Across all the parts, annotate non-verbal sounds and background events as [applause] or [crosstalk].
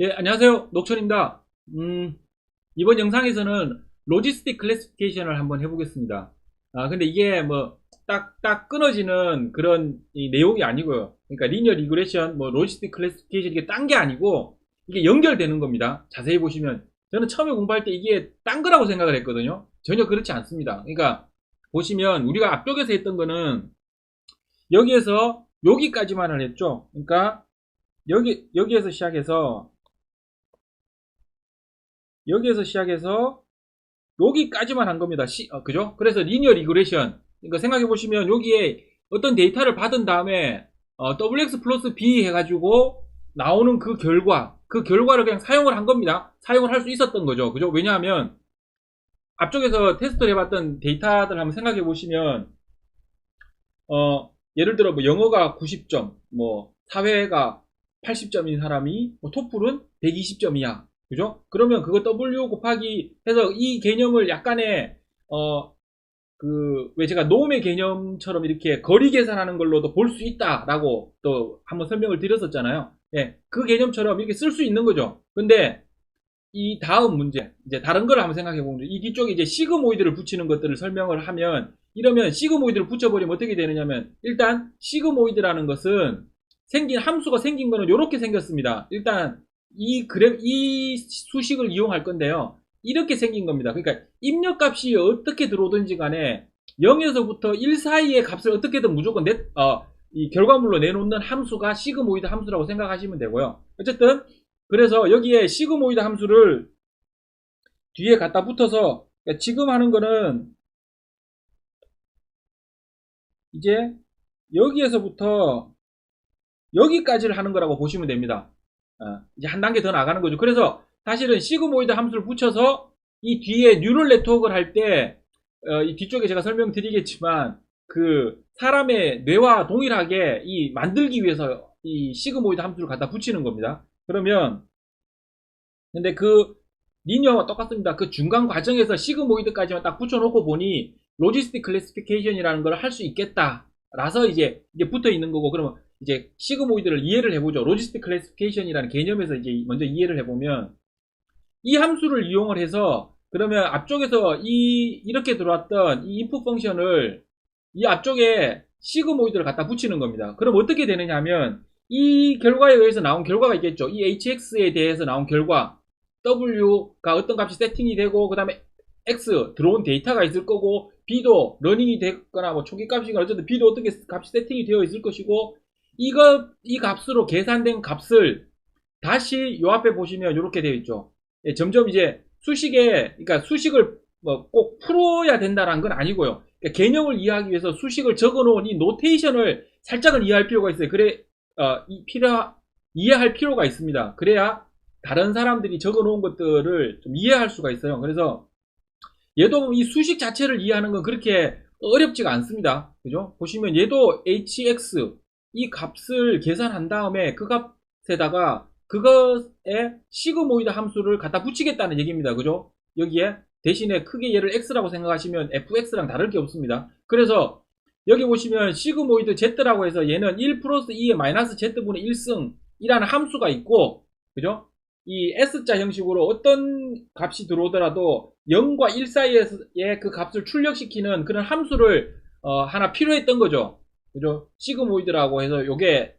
예, 안녕하세요. 녹천입니다. 음, 이번 영상에서는 로지스틱 클래시피케이션을 한번 해보겠습니다. 아, 근데 이게 뭐, 딱, 딱 끊어지는 그런 이 내용이 아니고요. 그러니까 리니어 리그레션, 뭐, 로지스틱 클래시피케이션 이게 딴 게 아니고, 이게 연결되는 겁니다. 자세히 보시면. 저는 처음에 공부할 때 이게 딴 거라고 생각을 했거든요. 전혀 그렇지 않습니다. 그러니까, 보시면 우리가 앞쪽에서 했던 거는, 여기에서 여기까지만을 했죠. 그러니까, 여기, 여기에서 시작해서, 여기에서 시작해서 여기까지만 한 겁니다. 시- 어, 그죠? 그래서 리니어 리그레션. 그러니까 생각해 보시면 여기에 어떤 데이터를 받은 다음에 어, WX 플러스 B 해가지고 나오는 그 결과, 그 결과를 그냥 사용을 한 겁니다. 사용을 할 수 있었던 거죠. 그죠? 왜냐하면 앞쪽에서 테스트를 해봤던 데이터들 한번 생각해 보시면 어, 예를 들어 뭐 영어가 90점, 뭐 사회가 80점인 사람이 뭐 토플은 120점이야. 그죠? 그러면 그거 W 곱하기 해서 이 개념을 약간의 어 그 왜 제가 노음의 개념처럼 이렇게 거리 계산하는 걸로도 볼 수 있다라고 또 한번 설명을 드렸었잖아요. 예, 그 개념처럼 이렇게 쓸 수 있는 거죠. 근데 이 다음 문제 이제 다른 걸 한번 생각해 보면 이 뒤쪽에 이제 시그모이드를 붙이는 것들을 설명을 하면 이러면 시그모이드를 붙여버리면 어떻게 되느냐면 일단 시그모이드라는 것은 생긴 함수가 생긴 거는 이렇게 생겼습니다. 일단 이 그래 이 수식을 이용할 건데요. 이렇게 생긴 겁니다. 그러니까 입력값이 어떻게 들어오든지 간에 0에서부터 1 사이의 값을 어떻게든 무조건 내, 어, 이 결과물로 내놓는 함수가 시그모이드 함수라고 생각하시면 되고요. 어쨌든 그래서 여기에 시그모이드 함수를 뒤에 갖다 붙어서 그러니까 지금 하는 거는 이제 여기에서부터 여기까지를 하는 거라고 보시면 됩니다. 어, 이제 한 단계 더 나가는 거죠. 그래서 사실은 시그모이드 함수를 붙여서 이 뒤에 뉴럴 네트워크를 할 때, 어, 이 뒤쪽에 제가 설명드리겠지만, 그, 사람의 뇌와 동일하게 이 만들기 위해서 이 시그모이드 함수를 갖다 붙이는 겁니다. 그러면, 근데 그, 리니어와 똑같습니다. 그 중간 과정에서 시그모이드까지만 딱 붙여놓고 보니, 로지스틱 클래시피케이션이라는 걸 할 수 있겠다. 라서 이제, 이게 붙어 있는 거고, 그러면 이제 시그모이드를 이해를 해보죠. 로지스틱 클래시피케이션이라는 개념에서 이제 먼저 이해를 해보면 이 함수를 이용을 해서 그러면 앞쪽에서 이 이렇게 들어왔던 이 input 펑션을 이 앞쪽에 시그모이드를 갖다 붙이는 겁니다. 그럼 어떻게 되느냐 하면 이 결과에 의해서 나온 결과가 있겠죠. 이 hx에 대해서 나온 결과 w가 어떤 값이 세팅이 되고 그 다음에 x 들어온 데이터가 있을 거고 b도 러닝이 됐거나 뭐 초기 값이거나 어쨌든 b도 어떻게 값이 세팅이 되어 있을 것이고 이거 이 값으로 계산된 값을 다시 요 앞에 보시면 이렇게 되어 있죠. 예, 점점 이제 수식에 그러니까 수식을 뭐 꼭 풀어야 된다는 건 아니고요. 그러니까 개념을 이해하기 위해서 수식을 적어놓은 이 노테이션을 살짝은 이해할 필요가 있어요. 그래 어, 이 필요 이해할 필요가 있습니다. 그래야 다른 사람들이 적어놓은 것들을 좀 이해할 수가 있어요. 그래서 얘도 이 수식 자체를 이해하는 건 그렇게 어렵지가 않습니다. 그죠? 보시면 얘도 hx 이 값을 계산한 다음에 그 값에다가 그것에 시그모이드 함수를 갖다 붙이겠다는 얘기입니다. 그죠? 여기에 대신에 크게 얘를 x라고 생각하시면 fx랑 다를 게 없습니다. 그래서 여기 보시면 시그모이드 z라고 해서 얘는 1 플러스 2의 마이너스 z분의 1승 이라는 함수가 있고 그죠? 이 S자 형식으로 어떤 값이 들어오더라도 0과 1 사이에 그 값을 출력시키는 그런 함수를 어, 하나 필요했던 거죠. 그죠? 시그모이드라고 해서 요게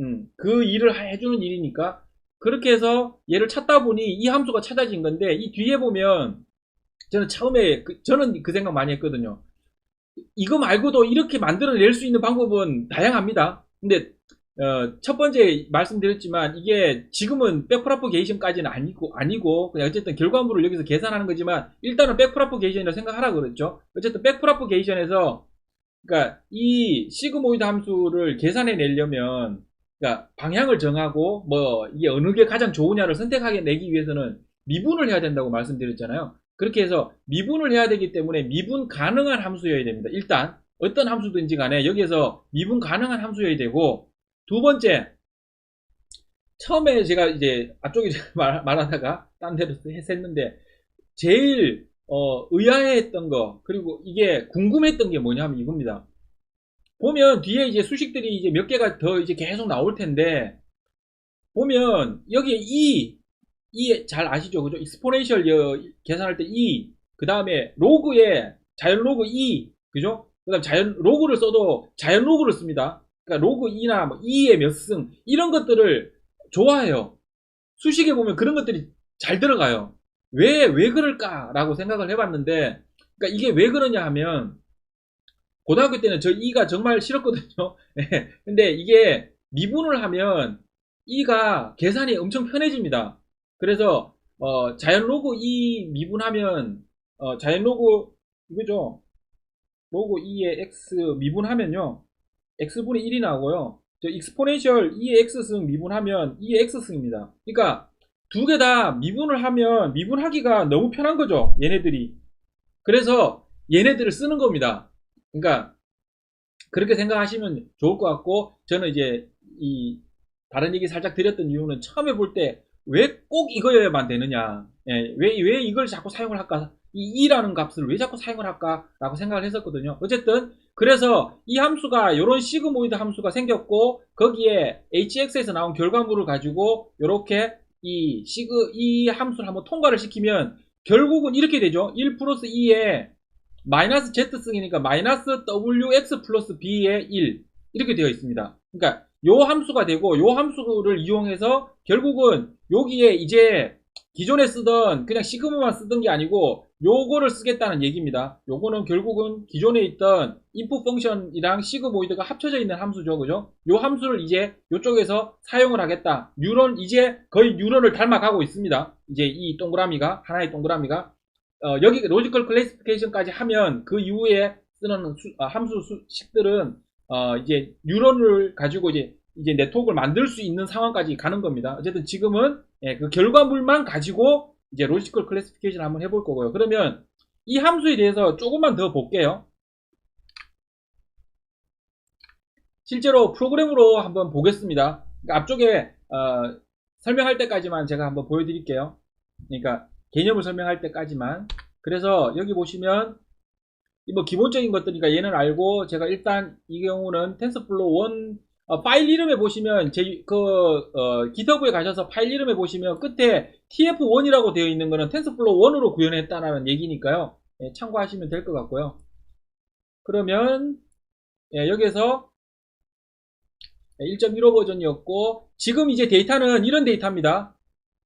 음, 그 일을 해주는 일이니까 그렇게 해서 얘를 찾다 보니 이 함수가 찾아진 건데 이 뒤에 보면 저는 처음에 그, 저는 그 생각 많이 했거든요. 이거 말고도 이렇게 만들어낼 수 있는 방법은 다양합니다. 근데 어, 첫 번째 말씀드렸지만 이게 지금은 백프라포게이션까지는 아니고 아니고 그냥 어쨌든 결과물을 여기서 계산하는 거지만 일단은 백프라포게이션이라고 생각하라 그랬죠. 어쨌든 백프라포게이션에서 그러니까 이 시그모이드 함수를 계산해 내려면 그러니까 방향을 정하고 뭐 이게 어느 게 가장 좋으냐를 선택하게 내기 위해서는 미분을 해야 된다고 말씀드렸잖아요. 그렇게 해서 미분을 해야 되기 때문에 미분 가능한 함수여야 됩니다. 일단 어떤 함수든지 간에 여기에서 미분 가능한 함수여야 되고 두 번째 처음에 제가 이제 앞쪽에 [laughs] 말, 말하다가 딴 데로 했었는데 제일 어, 의아해했던 거 그리고 이게 궁금했던 게 뭐냐면 이겁니다. 보면 뒤에 이제 수식들이 이제 몇 개가 더 이제 계속 나올 텐데 보면 여기에 E, E 잘 아시죠? 그죠? 익스포넨셜 여- 계산할 때 E, 그 다음에 로그에 자연 로그 E, 그죠? 그 다음 자연 로그를 써도 자연 로그를 씁니다. 그러니까 로그 E나 뭐 E의 몇 승, 이런 것들을 좋아해요. 수식에 보면 그런 것들이 잘 들어가요. 왜, 왜 그럴까라고 생각을 해봤는데, 그러니까 이게 왜 그러냐 하면, 고등학교 때는 저 E가 정말 싫었거든요. [laughs] 예. 근데 이게 미분을 하면 E가 계산이 엄청 편해집니다. 그래서 어, 자연 로그 E 미분하면 어, 자연 로그 이거죠. 로그 E의 X 미분하면요. X분의 1이 나오고요. 저 익스포넨셜 E의 X승 미분하면 E의 X승입니다. 그러니까 두 개 다 미분을 하면 미분하기가 너무 편한 거죠. 얘네들이. 그래서 얘네들을 쓰는 겁니다. 그러니까 그렇게 생각하시면 좋을 것 같고 저는 이제 이 다른 얘기 살짝 드렸던 이유는 처음에 볼 때 왜 꼭 이거여야만 되느냐 예, 왜, 왜 이걸 자꾸 사용을 할까 이 2라는 값을 왜 자꾸 사용을 할까 라고 생각을 했었거든요 어쨌든 그래서 이 함수가 이런 시그모이드 함수가 생겼고 거기에 hx에서 나온 결과물을 가지고 이렇게 이 시그 이 함수를 한번 통과를 시키면 결국은 이렇게 되죠 1 플러스 2에 마이너스 z승이니까 마이너스 wx 플러스 b의 1 이렇게 되어 있습니다. 그러니까 요 함수가 되고 요 함수를 이용해서 결국은 여기에 이제 기존에 쓰던 그냥 시그마만 쓰던 게 아니고 요거를 쓰겠다는 얘기입니다. 요거는 결국은 기존에 있던 input 펑션이랑 시그모이드가 합쳐져 있는 함수죠. 그죠? 요 함수를 이제 요쪽에서 사용을 하겠다. 뉴런 이제 거의 뉴런을 닮아가고 있습니다. 이제 이 동그라미가 하나의 동그라미가 어, 여기 로지컬 클래시피케이션까지 하면 그 이후에 쓰는 수- 아, 함수 수식들은 어, 이제 뉴런을 가지고 이제 이제 네트워크를 만들 수 있는 상황까지 가는 겁니다. 어쨌든 지금은 예, 그 결과물만 가지고 이제 로지컬 클래시피케이션 한번 해볼 거고요. 그러면 이 함수에 대해서 조금만 더 볼게요. 실제로 프로그램으로 한번 보겠습니다. 그러니까 앞쪽에 어, 설명할 때까지만 제가 한번 보여드릴게요. 그러니까 개념을 설명할 때까지만. 그래서 여기 보시면 이뭐 기본적인 것들이니까 얘는 알고 제가 일단 이 경우는 텐서플로우 1 어, 파일 이름에 보시면 제 그 어, GitHub에 가셔서 파일 이름에 보시면 끝에 TF1이라고 되어 있는 거는 텐서플로우 1으로 구현했다는 얘기니까요. 예, 참고하시면 될 것 같고요. 그러면 예, 여기에서 1.15 버전이었고 지금 이제 데이터는 이런 데이터입니다.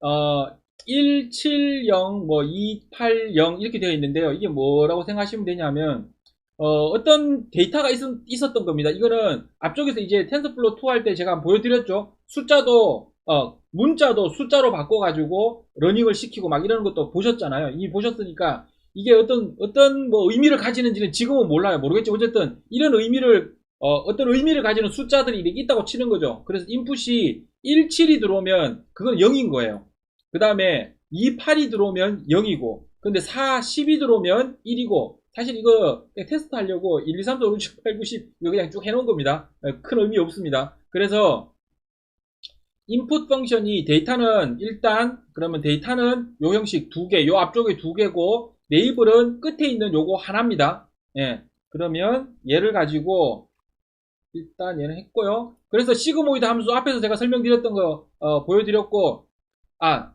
어, 170, 뭐, 280 이렇게 되어 있는데요. 이게 뭐라고 생각하시면 되냐면, 어, 떤 데이터가 있, 었던 겁니다. 이거는 앞쪽에서 이제 텐서플로우 2할 때 제가 보여드렸죠. 숫자도, 어, 문자도 숫자로 바꿔가지고 러닝을 시키고 막 이러는 것도 보셨잖아요. 이미 보셨으니까 이게 어떤, 어떤 뭐 의미를 가지는지는 지금은 몰라요. 모르겠죠. 어쨌든 이런 의미를, 어, 떤 의미를 가지는 숫자들이 이렇게 있다고 치는 거죠. 그래서 인풋이 17이 들어오면 그건 0인 거예요. 그 다음에 2, 8이 들어오면 0이고 근데 4, 10이 들어오면 1이고 사실 이거 테스트 하려고 1, 2, 3, 4, 5, 6, 7, 8, 9, 10 이거 그냥 쭉 해놓은 겁니다. 어, 큰 의미 없습니다. 그래서 인풋 펑션이 데이터는 일단 그러면 데이터는 요 형식 두 개, 요 앞쪽에 두 개고 레이블은 끝에 있는 요거 하나입니다. 예. 그러면 얘를 가지고 일단 얘는 했고요. 그래서 시그모이드 함수 앞에서 제가 설명드렸던 거 어, 보여드렸고 아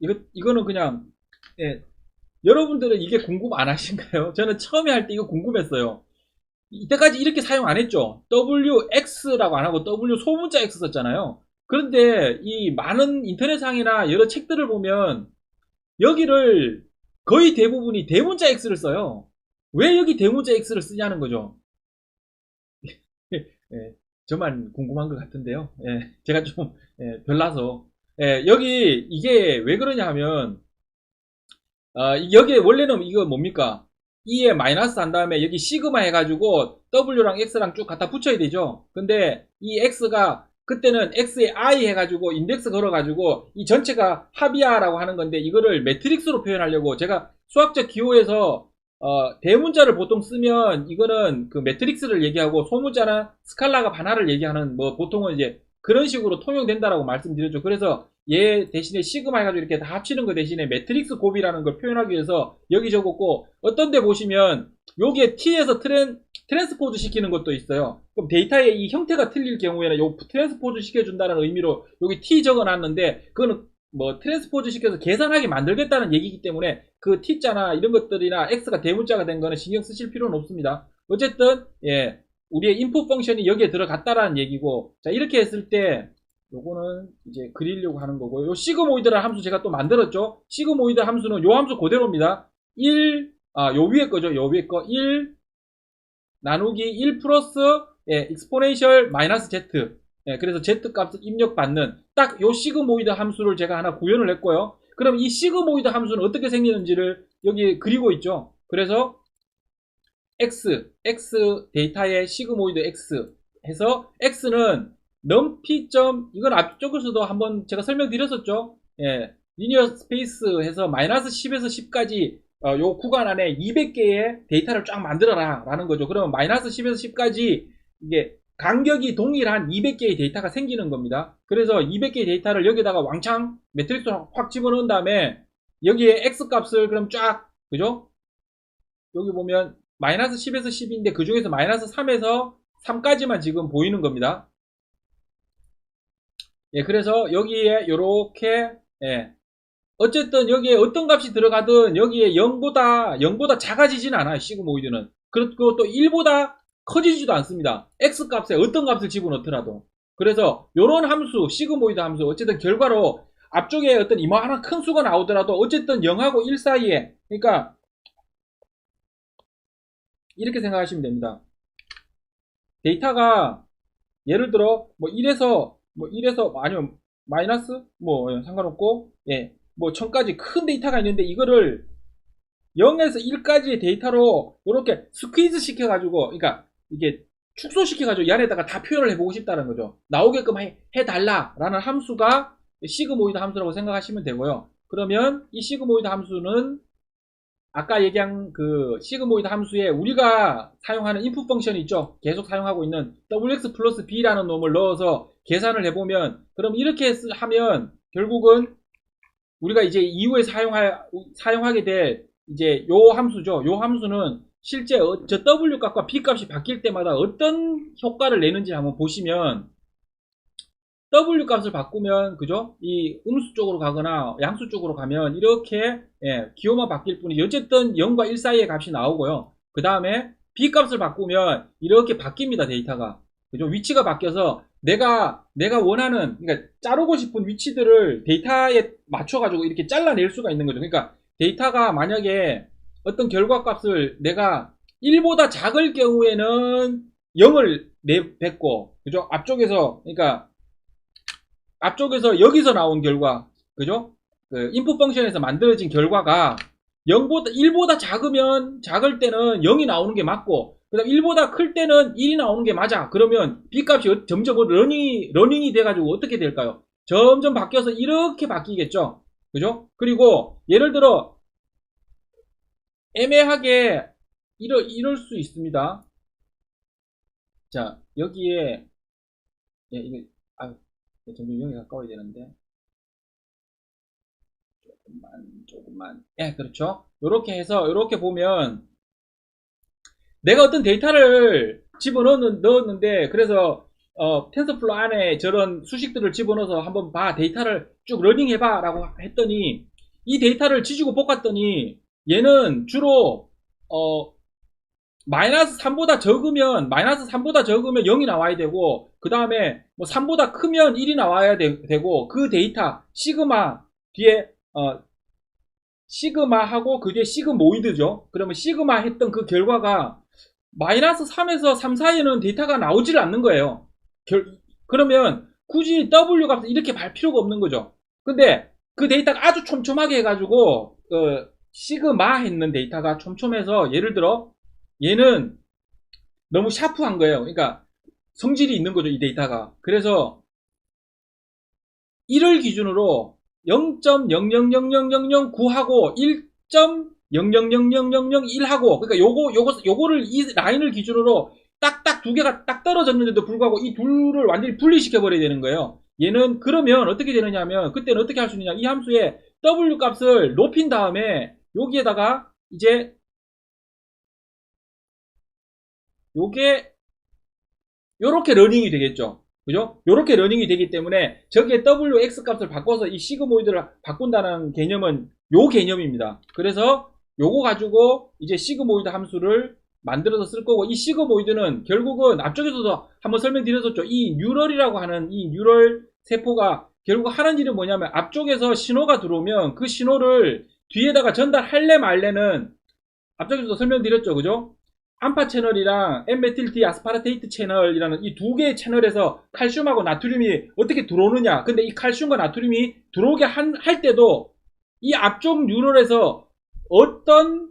이거 이거는 그냥 예. 여러분들은 이게 궁금 안 하신가요? [laughs] 저는 처음에 할 때 이거 궁금했어요. 이때까지 이렇게 사용 안 했죠. WX라고 안 하고 W 소문자 X 썼잖아요. 그런데 이 많은 인터넷상이나 여러 책들을 보면 여기를 거의 대부분이 대문자 X를 써요. 왜 여기 대문자 X를 쓰냐는 거죠. [laughs] 예, 저만 궁금한 것 같은데요. 예, 제가 좀 예, 별나서 예, 여기 이게 왜 그러냐 하면 어, 이- 여기에 원래는 이거 뭡니까? 2에 마이너스 한 다음에 여기 시그마 해가지고 W랑 X랑 쭉 갖다 붙여야 되죠. 근데 이 X가 그때는 X에 I 해가지고 인덱스 걸어가지고 이 전체가 합이야라고 하는 건데 이거를 매트릭스로 표현하려고 제가 수학적 기호에서 어, 대문자를 보통 쓰면 이거는 그 매트릭스를 얘기하고 소문자나 스칼라가 반화를 얘기하는 뭐 보통은 이제 그런 식으로 통용된다라고 말씀드렸죠. 그래서 얘 대신에 시그마 해가지고 이렇게 다 합치는 거 대신에 매트릭스 곱이라는 걸 표현하기 위해서 여기 적었고 어떤 데 보시면 여기에 t에서 트랜, 트랜스포즈 시키는 것도 있어요. 그럼 데이터의 이 형태가 틀릴 경우에는 요 트랜스포즈 시켜준다는 의미로 여기 t 적어놨는데 그거는 뭐 트랜스포즈 시켜서 계산하게 만들겠다는 얘기이기 때문에 그 t자나 이런 것들이나 x가 대문자가 된 거는 신경 쓰실 필요는 없습니다. 어쨌든 예 우리의 인풋 펑션이 여기에 들어갔다라는 얘기고 자 이렇게 했을 때 요거는 이제 그리려고 하는 거고 요. 시그모이드라는 함수 제가 또 만들었죠. 시그모이드 함수는 요 함수 그대로입니다. 1, 아, 요 위에 거죠. 요 위에 거. 1 나누기 1 플러스 예, exponential 마이너스 z. 예, 그래서 z 값을 입력받는 딱 요 시그모이드 함수를 제가 하나 구현을 했고요. 그럼 이 시그모이드 함수는 어떻게 생기는지를 여기 그리고 있죠. 그래서 x, x 데이터의 시그모이드 x 해서 x는 넘피 점 이건 앞쪽에서도 한번 제가 설명드렸었죠. 예, 리니어 스페이스 해서 마이너스 10에서 10까지 어, 요 구간 안에 200개의 데이터를 쫙 만들어라 라는 거죠. 그러면 마이너스 10에서 10까지 이게 간격이 동일한 200개의 데이터가 생기는 겁니다. 그래서 200개의 데이터를 여기다가 왕창 매트릭스로 확 집어넣은 다음에 여기에 x 값을 그럼 쫙 그죠? 여기 보면 마이너스 10에서 10인데 그 중에서 마이너스 3에서 3까지만 지금 보이는 겁니다. 예, 그래서 여기에 요렇게 예. 어쨌든 여기에 어떤 값이 들어가든 여기에 0보다 0보다 작아지진 않아요. 시그모이드는. 그리고 또 1보다 커지지도 않습니다. x 값에 어떤 값을 집어넣더라도. 그래서 요런 함수, 시그모이드 함수 어쨌든 결과로 앞쪽에 어떤 이만한 큰 수가 나오더라도 어쨌든 0하고 1 사이에 그러니까 이렇게 생각하시면 됩니다. 데이터가 예를 들어 뭐 1에서 뭐 1에서 아니면 마이너스 뭐 예, 상관없고 예, 뭐 1000까지 큰 데이터가 있는데 이거를 0에서 1까지의 데이터로 이렇게 스퀴즈 시켜 가지고 그러니까 이게 축소시켜 가지고 이 안에다가 다 표현을 해보고 싶다는 거죠. 나오게끔 해, 해달라 라는 함수가 시그모이드 함수라고 생각하시면 되고요. 그러면 이 시그모이드 함수는 아까 얘기한 그 시그모이드 함수에 우리가 사용하는 인풋 펑션이 있죠. 계속 사용하고 있는 wx 플러스 b라는 놈을 넣어서 계산을 해보면 그럼 이렇게 하면 결국은 우리가 이제 이후에 사용하, 사용하게 될 이제 요 함수죠. 요 함수는 실제 어, 저 w 값과 b 값이 바뀔 때마다 어떤 효과를 내는지 한번 보시면 W 값을 바꾸면 그죠? 이 음수 쪽으로 가거나 양수 쪽으로 가면 이렇게 예, 기호만 바뀔 뿐이 어쨌든 0과 1 사이의 값이 나오고요. 그 다음에 B 값을 바꾸면 이렇게 바뀝니다 데이터가 그죠? 위치가 바뀌어서 내가 내가 원하는 그러니까 자르고 싶은 위치들을 데이터에 맞춰 가지고 이렇게 잘라낼 수가 있는 거죠. 그러니까 데이터가 만약에 어떤 결과 값을 내가 1보다 작을 경우에는 0을 내뱉고 그죠? 앞쪽에서 그러니까 앞쪽에서 여기서 나온 결과, 그죠? 그 인풋 펑션에서 만들어진 결과가 0보다 1보다 작으면 작을 때는 0이 나오는 게 맞고 그다음 1보다 클 때는 1이 나오는 게 맞아. 그러면 b 값이 어, 점점 러닝이 러닝이 돼 가지고 어떻게 될까요? 점점 바뀌어서 이렇게 바뀌겠죠. 그죠? 그리고 예를 들어 애매하게 이러, 이럴 수 있습니다. 자, 여기에 예, 이게 아, 점점 0에 가까워야 되는데. 조금만 조금만. 예 그렇죠? 이렇게 해서 이렇게 보면 내가 어떤 데이터를 집어넣었는 데 그래서 어, 텐서플로 안에 저런 수식들을 집어넣어서 한번 봐 데이터를 쭉 러닝 해 봐 라고 했더니 이 데이터를 지지고 볶았더니 얘는 주로 어, 마이너스 3보다 적으면 마이너스 3보다 적으면 0이 나와야 되고 그 다음에 뭐 3보다 크면 1이 나와야 되, 고그 데이터 시그마 뒤에 어 시그마하고 그 뒤에 시그모이드죠. 그러면 시그마 했던 그 결과가 마이너스 3에서 3 사이에는 데이터가 나오질 않는 거예요. 결, 그러면 굳이 W 값을 이렇게 발 필요가 없는 거죠. 근데 그 데이터가 아주 촘촘하게 해가지고 어, 시그마 했는 데이터가 촘촘해서 예를 들어 얘는 너무 샤프한 거예요. 그러니까 성질이 있는 거죠, 이 데이터가. 그래서 1을 기준으로 0.000009하고 1.000001하고 그러니까 요거 요거 요거를 이 라인을 기준으로 딱딱 두 개가 딱 떨어졌는데도 불구하고 이 둘을 완전히 분리시켜 버려야 되는 거예요. 얘는 그러면 어떻게 되느냐 하면 그때는 어떻게 할 수 있느냐 이 함수의 w 값을 높인 다음에 여기에다가 이제 요게 요렇게 러닝이 되겠죠 그죠? 요렇게 러닝이 되기 때문에 저기에 wx 값을 바꿔서 이 시그모이드를 바꾼다는 개념은 요 개념입니다 그래서 요거 가지고 이제 시그모이드 함수를 만들어서 쓸 거고 이 시그모이드는 결국은 앞쪽에서도 한번 설명드렸었죠. 이 뉴럴이라고 하는 이 뉴럴 세포가 결국 하는 일은 뭐냐면 앞쪽에서 신호가 들어오면 그 신호를 뒤에다가 전달할래 말래는 앞쪽에서도 설명드렸죠. 그죠? 암파 채널이랑 N메틸 디 아스파르테이트 채널이라는 이 두 개의 채널에서 칼슘하고 나트륨이 어떻게 들어오느냐. 근데 이 칼슘과 나트륨이 들어오게 한- 할 때도 이 앞쪽 뉴럴에서 어떤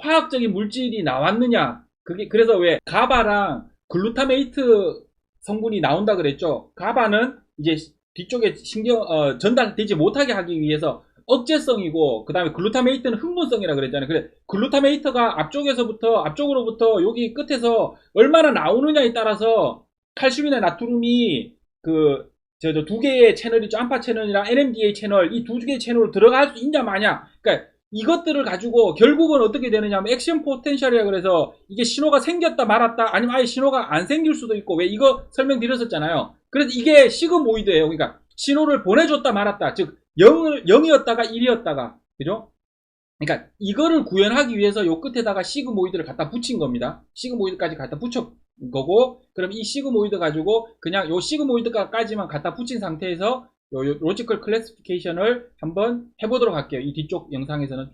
화학적인 물질이 나왔느냐. 그게 그래서 왜 가바랑 글루타메이트 성분이 나온다 그랬죠. 가바는 이제 뒤쪽에 신경 어, 전달되지 못하게 하기 위해서 억제성이고 그 다음에 글루타메이트는 흥분성이라 그랬잖아요. 그래 글루타메이트가 앞쪽에서부터 앞쪽으로부터 여기 끝에서 얼마나 나오느냐에 따라서 칼슘이나 나트륨이 그저저두 개의 채널이 죠 암파 채널이랑 NMDA 채널 이 두 개의 채널로 들어갈 수 있냐 마냐. 그러니까 이것들을 가지고 결국은 어떻게 되느냐 하면 액션 포텐셜이라 그래서 이게 신호가 생겼다 말았다 아니면 아예 신호가 안 생길 수도 있고 왜 이거 설명드렸었잖아요. 그래서 이게 시그모이드예요. 그러니까 신호를 보내줬다 말았다. 즉 0을 0이었다가 1이었다가 그죠? 그러니까 이거를 구현하기 위해서 요 끝에다가 시그모이드를 갖다 붙인 겁니다. 시그모이드까지 갖다 붙여 거고 그럼 이 시그모이드 가지고 그냥 요 시그모이드까지만 갖다 붙인 상태에서 요, 요 로지컬 클래시피케이션을 한번 해보도록 할게요. 이 뒤쪽 영상에서는